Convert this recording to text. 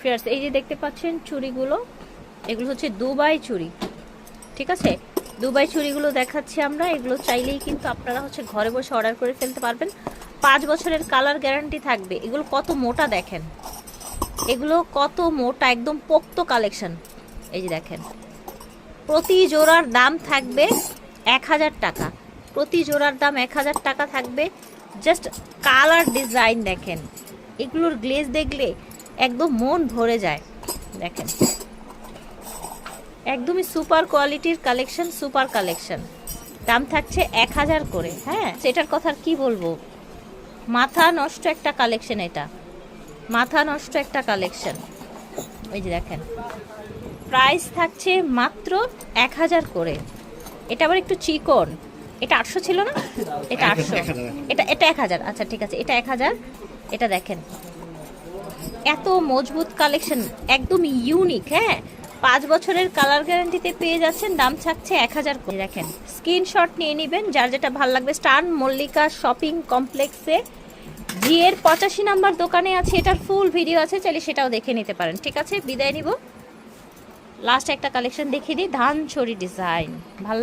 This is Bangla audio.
ফিয়ার্স এই যে দেখতে পাচ্ছেন চুড়িগুলো, এগুলো হচ্ছে দুবাই চুড়ি, ঠিক আছে? দুবাই চুড়িগুলো দেখাচ্ছি আমরা। এগুলো চাইলেই কিন্তু আপনারা হচ্ছে ঘরে বসে অর্ডার করে ফেলতে পারবেন। পাঁচ বছরের কালার গ্যারান্টি থাকবে। এগুলো কত মোটা দেখেন? এগুলো কত মোটা, একদম পোক্ত কালেকশন এই যে দেখেন, প্রতি জোড়ার দাম থাকবে এক হাজার টাকা। প্রতি জোড়ার দাম এক হাজার টাকা থাকবে। জাস্ট কালার ডিজাইন দেখেন। এগুলোর গ্লেজ দেখলে একদম মন ভরে যায়। দেখেন। একদমই সুপার কোয়ালিটির কালেকশন সুপার কালেকশন দাম থাকছে এক হাজার করে হ্যাঁ? সেটার কথা কি বলব? মাথা নষ্ট একটা কালেকশন এটা। মাথা নষ্ট একটা কালেকশন ওই যে দেখেন। প্রাইস থাকছে মাত্র এক হাজার করে। এটা আবার একটু চিকন। এটা আটশো ছিল না? এটা আটশো। এটা এটা এক হাজার। আচ্ছা ঠিক আছে এটা এক হাজার। এটা দেখেন। এত মজবুত কালেকশন একদম ইউনিক হ্যাঁ? পাঁচ বছরের কালার গ্যারান্টিতে পেয়ে যাচ্ছেন দাম থাকছে এক হাজার করে। দেখেন স্ক্রিনশট নিয়ে নেবেন যার যেটা ভালো লাগবে স্টার মল্লিকা শপিং কমপ্লেক্সে জি এর পঁচাশি নাম্বার দোকানে আছে এটার ফুল ভিডিও আছে চাইলে সেটাও দেখে নিতে পারেন। ঠিক আছে বিদায় নিব। লাস্ট একটা কালেকশন দেখিয়ে দিই ধান ছড়ি ডিজাইন ভালো